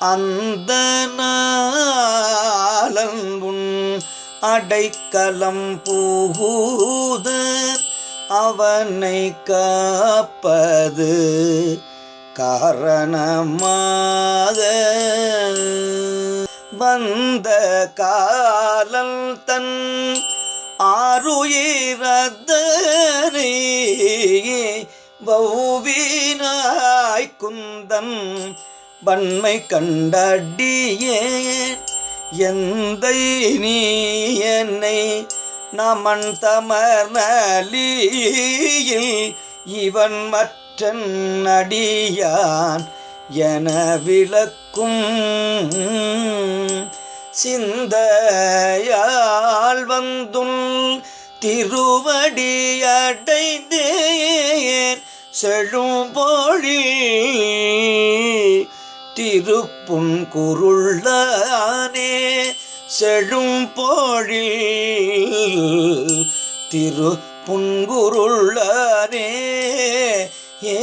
அந்த நாளன் அடைக்கலம் புகுத அவனை காப்பது காரணமாக. வந்த காலம் தன் ஆறுயிரதனை வௌவினாய் குந்தன் வன்மை கண்டடியே எந்த நீ என்னை நமன் தமர்நலியில் இவன் மற்ற நடியான் என விளக்கும் சிந்தையால் வந்தும் திருவடியடைந்தேன் செழும் செழும்பொழி திருப்புன் குருளானே போழில் திரு புன்குருளானே ஏ